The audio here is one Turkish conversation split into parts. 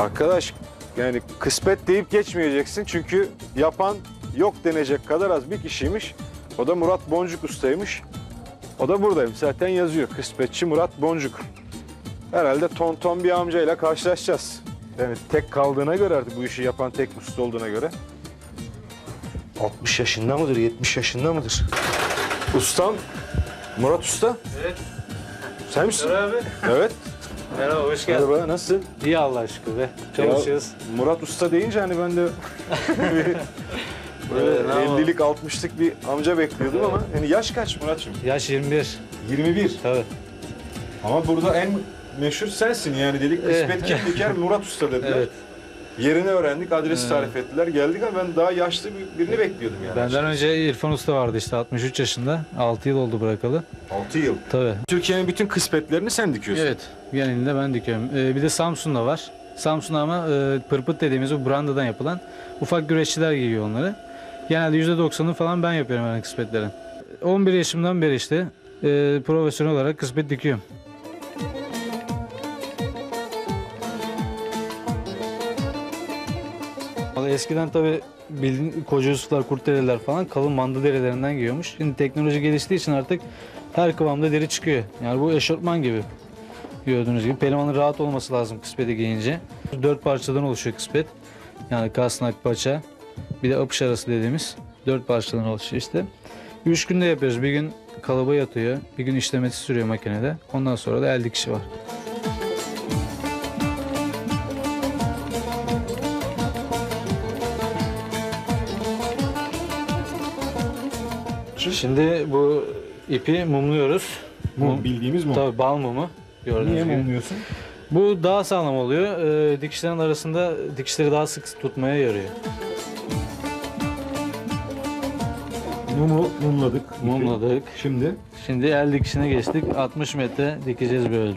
Arkadaş yani kısmet deyip geçmeyeceksin çünkü yapan yok denecek kadar az bir kişiymiş. O da Murat Boncuk Usta'ymış. O da buradayım zaten yazıyor. Kısmetçi Murat Boncuk. Herhalde ton ton bir amcayla karşılaşacağız. Yani tek kaldığına göre artık bu işi yapan tek usta olduğuna göre. 60 yaşında mıdır, 70 yaşında mıdır? Ustam Murat Usta. Evet. Sen misin? abi. Evet. Merhaba, hoş geldin. Merhaba nasılsın? İyi Allah aşkına be. Çalışıyoruz. Ya, Murat Usta deyince hani ben de böyle Evet, ne yapalım? 50'lik 60'lık bir amca bekliyordum ama yani yaş kaç Muratçım? Yaş 21. 21. Tabii. Ama burada en meşhur sensin yani dedik kısmet kim diker Murat Usta dediler. Evet. Yerini öğrendik, adresi tarif ettiler. Geldik ama ben daha yaşlı bir- birini bekliyordum yani. Benden önce İrfan Usta vardı işte 63 yaşında. 6 yıl oldu bırakalı. 6 yıl. Tabii. Türkiye'nin bütün kısmetlerini sen dikiyorsun. Evet. Genelinde ben dikiyorum. Ee, bir de Samsun'da var. Samsun'da ama e, pırpıt dediğimiz bu brandadan yapılan ufak güreşçiler giyiyor onları. Genelde %90'ını falan ben yapıyorum yani kısmetlerin. 11 yaşımdan beri işte e, profesyonel olarak kısmet dikiyorum. Eskiden tabi bildiğin koca Yusuflar, kurtderiler falan kalın manda derilerinden giyiyormuş. Şimdi teknoloji geliştiği için artık her kıvamda deri çıkıyor. Yani bu eşofman gibi. Gördüğünüz gibi pehlivanın rahat olması lazım kıspeti giyince. Dört parçadan oluşuyor kıspet. Yani kasnak, paça, bir de apış arası dediğimiz dört parçadan oluşuyor işte. Üç günde yapıyoruz. Bir gün kalıba yatıyor, bir gün işlemesi sürüyor makinede. Ondan sonra da el dikişi var. Şimdi bu ipi mumluyoruz. Mum, bildiğimiz mum. Tabii bal mumu. Gördüğünüz Niye gibi. mumluyorsun? Bu daha sağlam oluyor. Ee, dikişlerin arasında dikişleri daha sık tutmaya yarıyor. Mumu mumladık. ipi. Mumladık. Şimdi Şimdi el dikişine geçtik. 60 metre dikeceğiz böyle.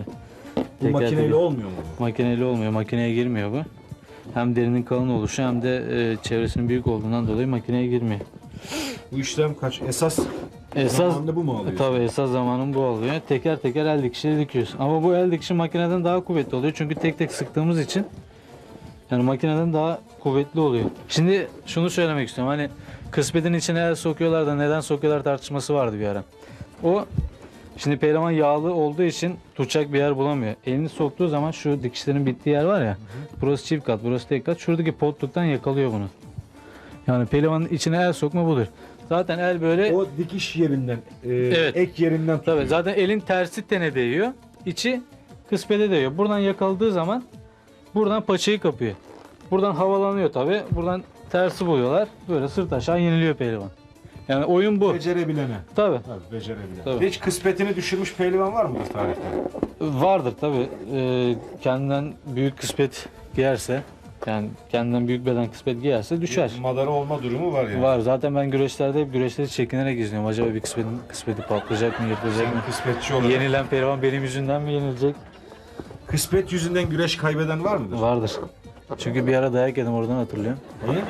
bu Teker makineyle teker. olmuyor mu? Makineli olmuyor. Makineye girmiyor bu. Hem derinin kalın oluşu hem de e, çevresinin büyük olduğundan dolayı makineye girmiyor. Bu işlem kaç? Esas Esas zamanında bu mu alıyor? Tabii esas zamanın bu oluyor. Teker teker el dikişiyle dikiyoruz. Ama bu el dikişi makineden daha kuvvetli oluyor. Çünkü tek tek sıktığımız için yani makineden daha kuvvetli oluyor. Şimdi şunu söylemek istiyorum. Hani kısmetin içine el sokuyorlar da neden sokuyorlar tartışması vardı bir ara. O şimdi pehlivan yağlı olduğu için tutacak bir yer bulamıyor. Elini soktuğu zaman şu dikişlerin bittiği yer var ya. Burası çift kat, burası tek kat. Şuradaki potluktan yakalıyor bunu. Yani pehlivanın içine el sokma budur. Zaten el böyle O dikiş yerinden, e, Evet. ek yerinden tutuyor. Tabii zaten elin tersi tene değiyor. içi kıspete değiyor. Buradan yakaladığı zaman buradan paçayı kapıyor. Buradan havalanıyor tabii. Buradan tersi buluyorlar. Böyle sırt aşağı yeniliyor pehlivan. Yani oyun bu. Becerebilene. Tabii. Tabii becerebilene. Tabii. Hiç kıspetini düşürmüş pehlivan var mıdır tarihte? Vardır tabii. Ee, kendinden büyük kıspet giyerse yani kendinden büyük beden kıspet giyerse düşer. Madara olma durumu var yani. Var. Zaten ben güreşlerde hep güreşleri çekinerek izliyorum. Acaba bir kısmetin kıspeti patlayacak mı, yırtılacak mı? Kısmetçi olarak. Yenilen pehlivan benim yüzümden mi yenilecek? Kısmet yüzünden güreş kaybeden var mıdır? Vardır. Çünkü bir ara dayak yedim oradan hatırlıyorum. Niye?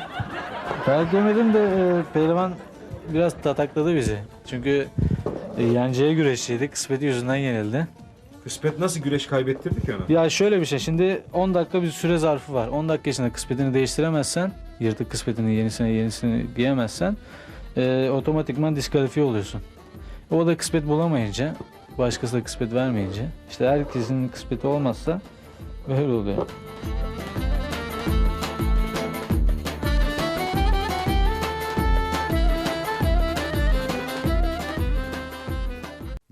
Dayak yemedim de e, pehlivan biraz tatakladı bizi. Çünkü e, yenceye güreşçiydik. Kısmeti yüzünden yenildi. Kısmet nasıl güreş kaybettirdi ki onu? Ya şöyle bir şey. Şimdi 10 dakika bir süre zarfı var. 10 dakika içinde kısmetini değiştiremezsen, yırtık kısmetini yenisine yenisini giyemezsen e, otomatikman diskalifiye oluyorsun. O da kısmet bulamayınca, başkası da kısmet vermeyince, işte herkesin kısmeti olmazsa böyle oluyor.